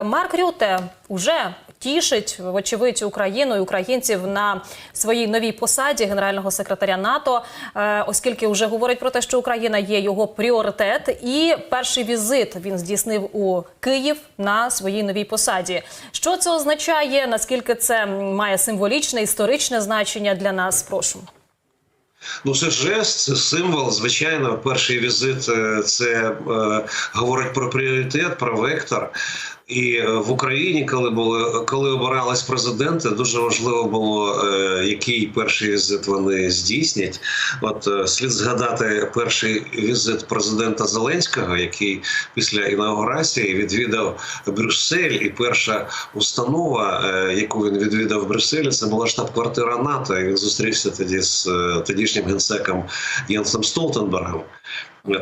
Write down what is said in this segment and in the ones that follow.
Марк Рюте уже тішить, вочевидь, Україну і українців на своїй новій посаді генерального секретаря НАТО, е, оскільки вже говорить про те, що Україна є його пріоритет. І перший візит він здійснив у Київ на своїй новій посаді. Що це означає? Наскільки це має символічне історичне значення для нас? Прошу. Ну, це жест, це символ. Звичайно, перший візит е, це е, говорить про пріоритет, про вектор. І е, в Україні, коли були коли обирались президенти, дуже важливо було, е, який перший візит вони здійснять. От е, слід згадати перший візит президента Зеленського, який після інаугурації відвідав Брюссель, і перша установа, яку він відвідав в Брюсселі, це була штаб-квартира НАТО. І він зустрівся тоді з тодішнім генсеком Єнсом Столтенбергом.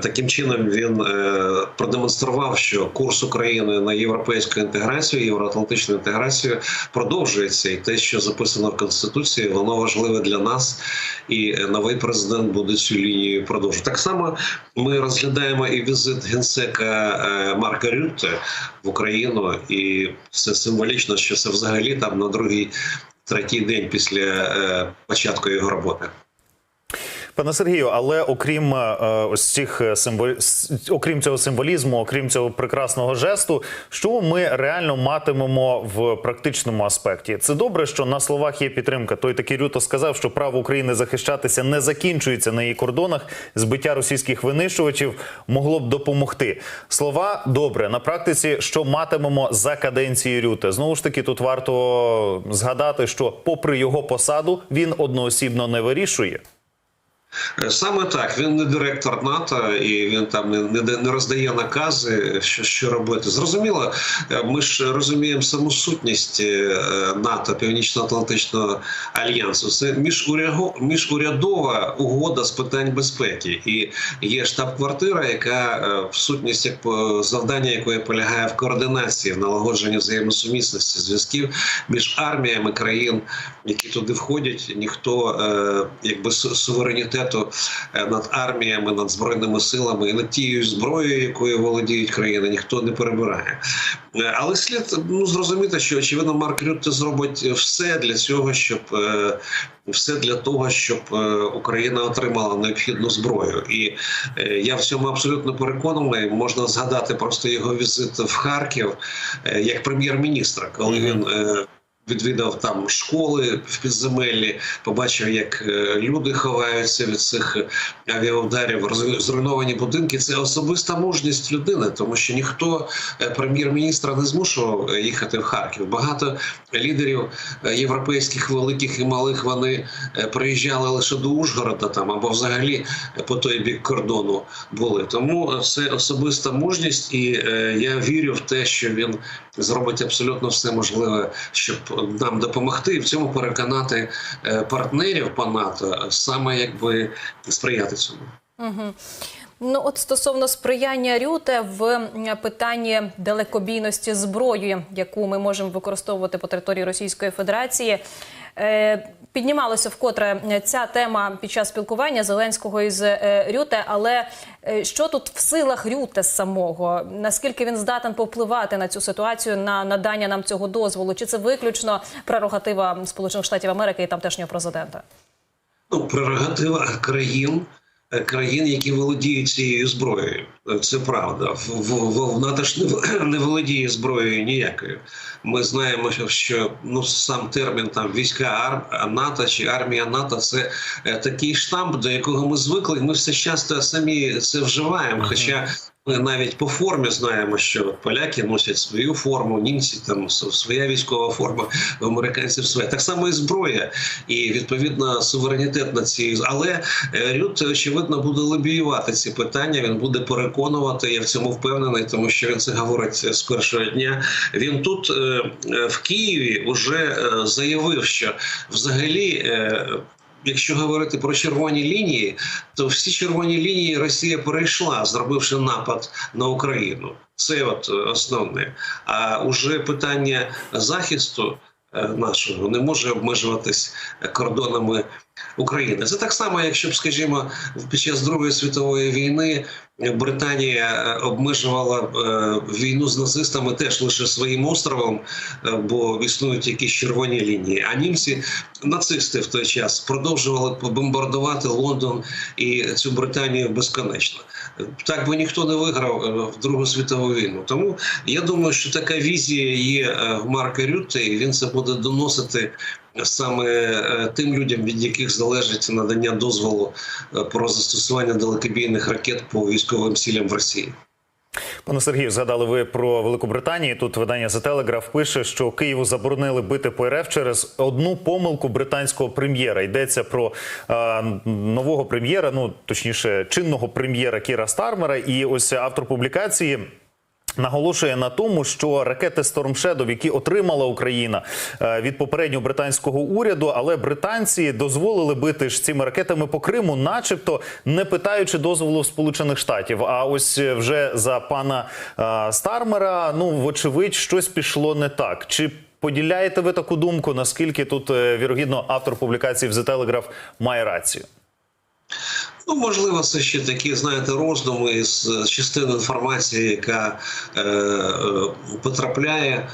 Таким чином він е, продемонстрував, що курс України на європейську інтеграцію, євроатлантичну інтеграцію продовжується, і те, що записано в конституції, воно важливе для нас. І новий президент буде цю лінію продовжувати. Так само ми розглядаємо і візит генсека е, Марка Рютте в Україну, і це символічно, що це взагалі там на другий третій день після е, початку його роботи. Пане Сергію, але окрім е, ось цих символ... окрім цього символізму, окрім цього прекрасного жесту, що ми реально матимемо в практичному аспекті? Це добре, що на словах є підтримка. Той такий Рюто сказав, що право України захищатися не закінчується на її кордонах. Збиття російських винищувачів могло б допомогти. Слова добре на практиці, що матимемо за каденції Рюте. Знову ж таки, тут варто згадати, що, попри його посаду, він одноосібно не вирішує. Е, Саме так він не директор НАТО і він там не, не, роздає накази, що, що робити. Зрозуміло, е, ми ж розуміємо саму сутність е, НАТО, Північно-Атлантичного альянсу. Це міжуряго- міжурядова угода з питань безпеки, і є штаб-квартира, яка в сутність як завдання якої полягає в координації, в налагодженні взаємосумісності зв'язків між арміями країн, які туди входять. Ніхто якби су- суверенітету е, над арміями, над збройними силами і над тією зброєю, якою володіють країни, ніхто не перебирає. Е, Але слід ну зрозуміти, що очевидно Марк Рютте зробить все для цього, щоб е, все для того, щоб Україна отримала необхідну зброю. І я в цьому абсолютно переконаний. Можна згадати просто його візит в Харків як прем'єр-міністра, коли він. Відвідав там школи в підземеллі, побачив, як е, люди ховаються від цих авіаударів, зруйновані будинки. Це особиста мужність людини, тому що ніхто е, прем'єр-міністра не змушував е, їхати в Харків. Багато лідерів європейських великих і малих вони приїжджали лише до Ужгорода там або взагалі по той бік кордону були. Тому це особиста мужність, і я вірю в те, що він зробить абсолютно все можливе, щоб нам допомогти і в цьому переконати е, партнерів по НАТО саме якби сприяти цьому. Ну, от стосовно сприяння Рюте в питанні далекобійності зброї, яку ми можемо використовувати по території Російської Федерації. Е, піднімалася вкотре ця тема під час спілкування Зеленського із е, Рюте. Але е, що тут в силах Рюте самого? Наскільки він здатен повпливати на цю ситуацію на надання нам цього дозволу? Чи це виключно прерогатива Сполучених Штатів Америки і тамтешнього президента? Ну, прерогатива країн. Е, Країн, які володіють цією зброєю, це правда. В, в, в НАТО ж не, не володіє зброєю ніякою. Ми знаємо, що, що ну сам термін там війська ар, НАТО чи армія НАТО це е, такий штамп, до якого ми звикли. Ми все часто самі це вживаємо. Хоча ми навіть по формі знаємо, що поляки носять свою форму, німці там своя військова форма, американців своя. Так само і зброя, і відповідно суверенітет на ці. Але е, Рют, очевидно, буде лобіювати ці питання. Він буде переконувати. Я в цьому впевнений, тому що він це говорить з першого дня. Він тут е, е, в Києві вже е, заявив, що взагалі. Якщо говорити про червоні лінії, то всі червоні лінії Росія перейшла, зробивши напад на Україну. Це от е, основне. А уже питання захисту е, нашого не може обмежуватись кордонами України. Це так само, якщо б, скажімо, під час Другої світової війни Британія е, обмежувала е, війну з нацистами теж лише своїм островом, е, бо існують якісь червоні лінії. А німці, нацисти в той час, продовжували бомбардувати Лондон і цю Британію безконечно. Так би ніхто не виграв в Другу світову війну. Тому я думаю, що така візія є в Марка Рютте, і він це буде доносити саме е, тим людям, від яких залежить надання дозволу е, про застосування далекобійних ракет по військовим цілям в Росії. Пане Сергію, згадали ви про Велику Британію. Тут видання The Telegraph пише, що Києву заборонили бити по РФ через одну помилку британського прем'єра. Йдеться про е, нового прем'єра, ну точніше, чинного прем'єра Кіра Стармера. І ось автор публікації. Наголошує на тому, що ракети Storm Shadow, які отримала Україна е, від попереднього британського уряду, але британці дозволили бити ж цими ракетами по Криму, начебто не питаючи дозволу Сполучених Штатів. А ось е, вже за пана е, Стармера, ну вочевидь, щось пішло не так. Чи поділяєте ви таку думку? Наскільки тут вірогідно автор публікації в The Telegraph має рацію? Ну, можливо, це ще такі, знаєте, роздуми з частини інформації, яка е, е, потрапляє,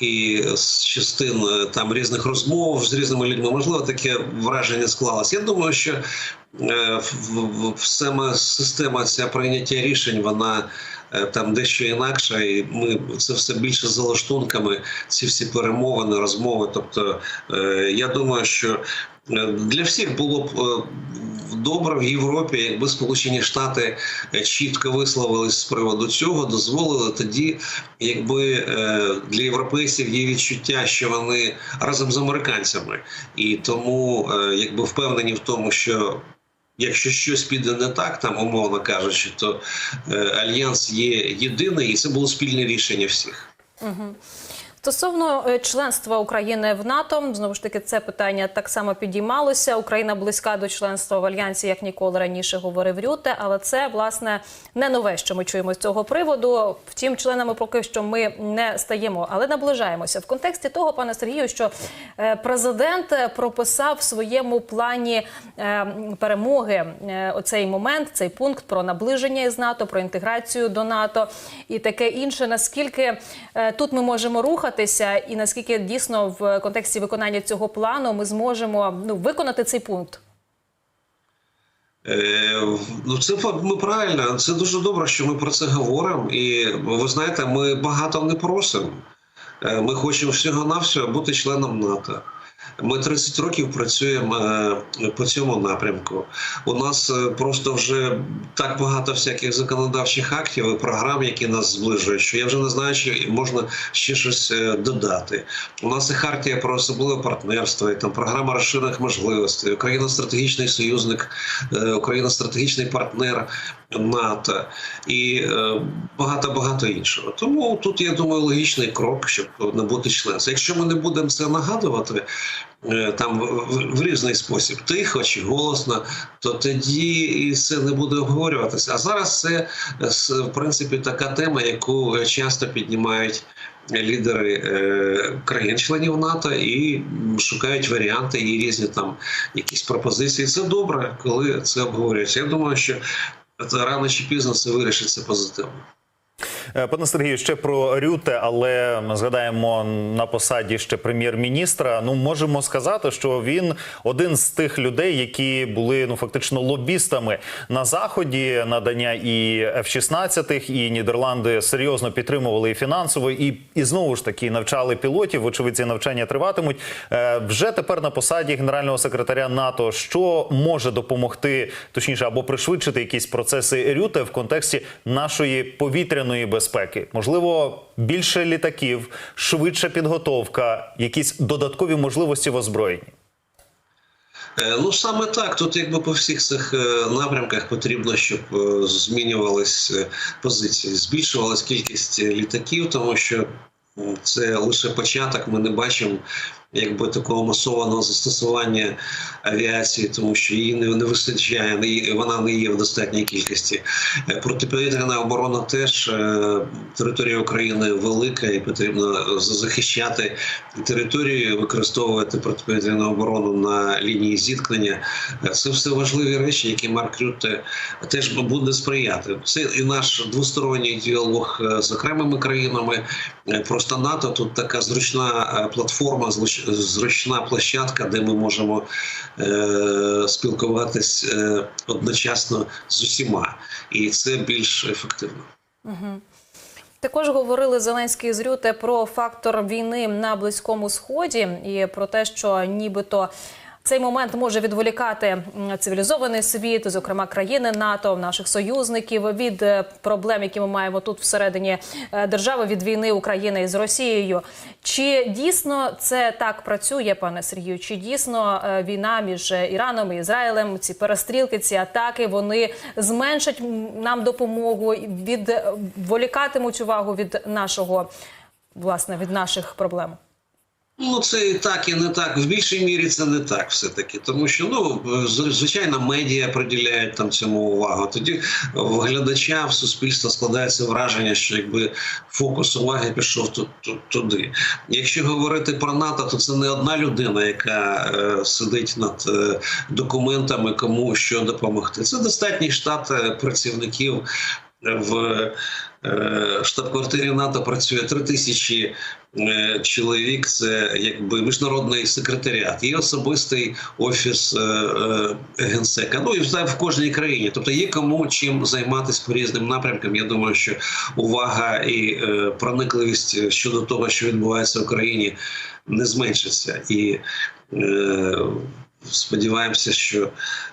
і з частин там різних розмов з різними людьми. Можливо, таке враження склалось. Я думаю, що е, саме система ця прийняття рішень, вона. е, Там дещо інакше, і ми це все більше за лаштунками, ці всі перемовини, розмови. Тобто, е, я думаю, що для всіх було б е, добре в Європі, якби Сполучені Штати чітко висловились з приводу цього, дозволили тоді, якби е, для європейців є відчуття, що вони разом з американцями, і тому е, якби впевнені в тому, що. Якщо щось піде не так, там умовно кажучи, то альянс є єдиний, і це було спільне рішення всіх. Стосовно е, членства України в НАТО, знову ж таки, це питання так само підіймалося. Україна близька до членства в альянсі, як ніколи раніше говорив Рюте, але це власне не нове, що ми чуємо з цього приводу. Втім, членами поки що ми не стаємо, але наближаємося в контексті того, пане Сергію, що е, президент прописав в своєму плані е, перемоги оцей момент, цей пункт про наближення із НАТО, про інтеграцію до НАТО і таке інше. Наскільки тут ми можемо рухатися, і наскільки дійсно в контексті виконання цього плану ми зможемо ну виконати цей пункт? Е, Ну, це ми правильно. Це дуже добре, що ми про це говоримо. І ви знаєте, ми багато не просимо. Е, Ми хочемо всього навсього бути членом НАТО. Ми 30 років працюємо е, по цьому напрямку. У нас е, просто вже так багато всяких законодавчих актів і програм, які нас зближують, що я вже не знаю, чи можна ще щось е, додати. У нас і хартія про особливе партнерство, і там програма розширених можливостей. Україна стратегічний союзник, Україна стратегічний партнер НАТО і багато багато іншого. Тому тут я думаю логічний крок, щоб набути членства. Якщо ми не будемо це нагадувати. Е, Там в, різний спосіб тихо чи голосно, то тоді і це не буде обговорюватися. А зараз це в принципі така тема, яку е, часто піднімають лідери е, країн-членів НАТО і шукають варіанти і різні там якісь пропозиції. Це добре, коли це обговорюється. Я думаю, що рано чи пізно це вирішиться позитивно. Е, Пане Сергію, ще про Рюте, але ми згадаємо на посаді ще прем'єр-міністра. Ну можемо сказати, що він один з тих людей, які були ну фактично лобістами на заході надання і F-16, і Нідерланди серйозно підтримували і фінансово, і, і знову ж таки навчали пілотів. Вочевидь, ці навчання триватимуть. Е, Вже тепер на посаді генерального секретаря НАТО, що може допомогти, точніше, або пришвидшити якісь процеси Рюте в контексті нашої повітряної безпеки. Можливо, більше літаків, швидша підготовка, якісь додаткові можливості в озброєнні. Е, Ну саме так. Тут якби по всіх цих е, напрямках потрібно, щоб е, змінювались е, позиції, збільшувалась кількість літаків, тому що це лише початок. Ми не бачимо якби такого масованого застосування авіації, тому що її не, не вистачає, не вона не є в достатній кількості. Е, Протиповітряна оборона теж е, територія України велика і потрібно захищати територію, використовувати протиповітряну оборону на лінії зіткнення. Е, Це все важливі речі, які Марк Рютте теж буде сприяти. Це і наш двосторонній діалог з окремими країнами. Просто НАТО тут така зручна платформа, зручна площадка, де ми можемо е, спілкуватись е, одночасно з усіма, і це більш ефективно. Також говорили Зеленський з Рюте про фактор війни на близькому сході і про те, що нібито. Цей момент може відволікати цивілізований світ, зокрема країни НАТО, наших союзників від е, проблем, які ми маємо тут всередині е, держави від війни України із Росією. Чи дійсно це так працює, пане Сергію? Чи дійсно е, війна між Іраном і Ізраїлем, ці перестрілки, ці атаки, вони зменшать нам допомогу, відволікатимуть увагу від нашого власне від наших проблем? Ну, це і так, і не так. В більшій мірі це не так все-таки. Тому що, ну, звичайно, медіа приділяють там цьому увагу. Тоді в глядача, в суспільства складається враження, що якби фокус уваги пішов ту- ту- туди. Якщо говорити про НАТО, то це не одна людина, яка е, сидить над е, документами, кому що допомогти. Це достатній штат е, працівників в е, штаб-квартирі НАТО працює три тисячі е, чоловік. Це якби міжнародний секретаріат, є особистий офіс е, генсека. Ну і в кожній країні. Тобто є кому чим займатися по різним напрямкам. Я думаю, що увага і проникливість щодо того, що відбувається в Україні, не зменшиться і. Сподіваємося, що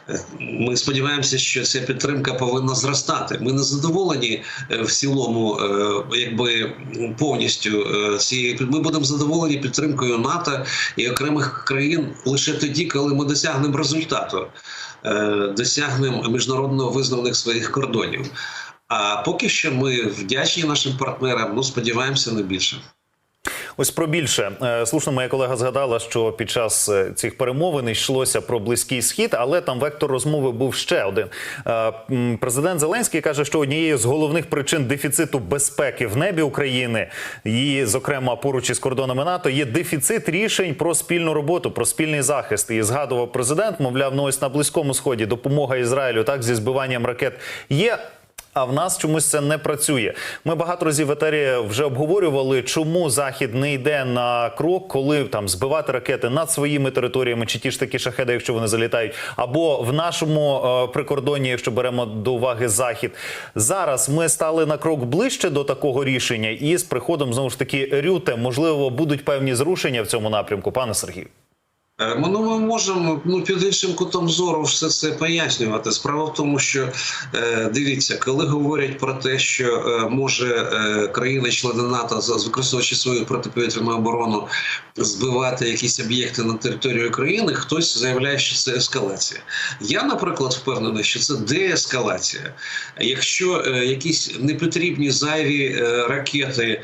е, ми сподіваємося, що ця підтримка повинна зростати. Ми не задоволені е, в цілому, е, якби повністю цією. Ми будемо задоволені підтримкою НАТО і окремих країн лише тоді, коли ми досягнемо результату, досягнемо міжнародно визнаних своїх кордонів. А поки що ми вдячні нашим партнерам. Ну сподіваємося на більше. Ось про більше Е, слушно, моя колега згадала, що під час е, цих перемовин йшлося про близький схід, але там вектор розмови був ще один. Е, Президент Зеленський каже, що однією з головних причин дефіциту безпеки в небі України, і, зокрема, поруч із кордонами НАТО, є дефіцит рішень про спільну роботу, про спільний захист. І згадував президент, мовляв, ну ось на близькому сході допомога Ізраїлю так зі збиванням ракет є. А в нас чомусь це не працює. Ми багато разів в етері вже обговорювали, чому захід не йде на крок, коли там збивати ракети над своїми територіями, чи ті ж такі шахеди, якщо вони залітають, або в нашому е, прикордонні, якщо беремо до уваги захід. Зараз ми стали на крок ближче до такого рішення, і з приходом знову ж таки рюте можливо будуть певні зрушення в цьому напрямку, пане Сергію. Е, Ну, ми можемо ну під іншим кутом зору все це пояснювати. Справа в тому, що е, дивіться, коли говорять про те, що е, може країни-члени НАТО використовуючи свою протиповітряну оборону збивати якісь об'єкти на території України, хтось заявляє, що це ескалація. Я, наприклад, впевнений, що це деескалація. Якщо якісь непотрібні зайві ракети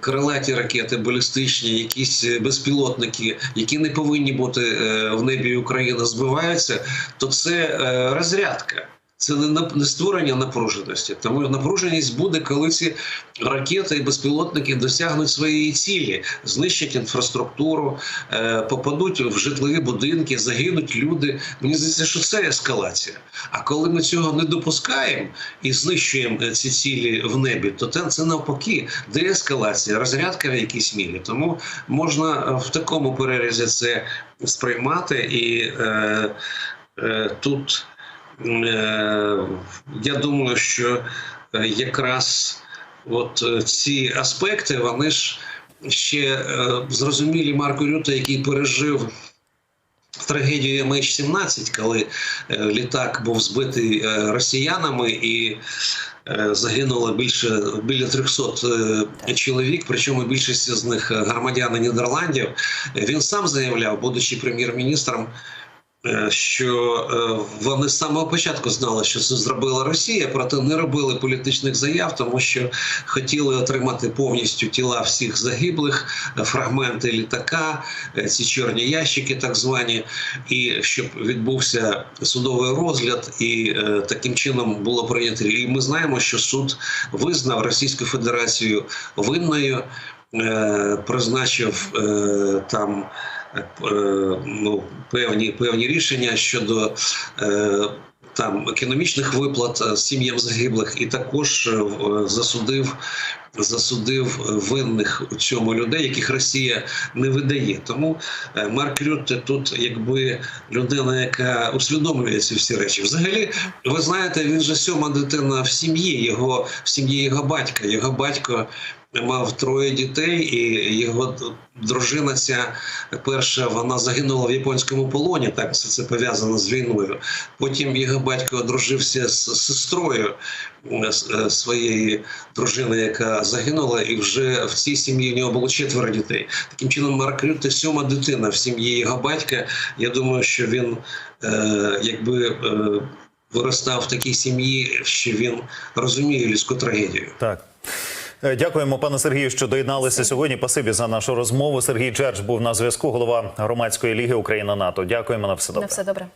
крилаті ракети, балістичні, якісь е, безпілотники, які не повинні бути е, в небі України, збиваються, то це е, розрядка. Це не створення напруженості. Тому напруженість буде, коли ці ракети і безпілотники досягнуть своєї цілі, знищать інфраструктуру, е, попадуть в житлові будинки, загинуть люди. Мені здається, що це ескалація. А коли ми цього не допускаємо і знищуємо е, ці цілі в небі, то це навпаки деескалація, розрядка в якійсь мірі. Тому можна е, в такому перерізі це сприймати і е, е, тут. Е, Я думаю, що е, якраз от е, ці аспекти, вони ж ще зрозумілі Марку Рюта, який пережив трагедію MH17, коли літак був збитий росіянами і загинуло більше біля 300 е, чоловік, причому більшість з них громадяни Нідерландів. Він сам заявляв, будучи прем'єр-міністром. Е, що е, вони з самого початку знали, що це зробила Росія, проте не робили політичних заяв, тому що хотіли отримати повністю тіла всіх загиблих, фрагменти літака, е, ці чорні ящики, так звані, і щоб відбувся судовий розгляд, і таким чином було прийнято. І ми знаємо, що суд визнав Російську Федерацію винною, призначив там. Е, Ну, певні певні рішення щодо е, там економічних виплат е, сім'ям загиблих, і також засудив засудив винних у цьому людей, яких Росія не видає. Тому Марк Рютте тут якби людина, яка усвідомлює ці всі речі. Взагалі, ви знаєте, він же сьома дитина в сім'ї. Його в сім'ї його батька. Його батько мав троє дітей, і його дружина ця перша вона загинула в японському полоні. Так все це пов'язано з війною. Потім його батько одружився з сестрою е, е, своєї дружини, яка загинула, і вже в цій сім'ї в нього було четверо дітей. Таким чином, Марк Рютте сьома дитина в сім'ї його батька. Я думаю, що він е, якби. Е, Виростав в такій сім'ї, що він розуміє людську трагедію. Так. Е, Дякуємо, пане Сергію, що доєдналися сьогодні. Пасибі за нашу розмову. Сергій Джердж був на зв'язку, голова громадської ліги Україна НАТО. Дякуємо на все добре. На все добре.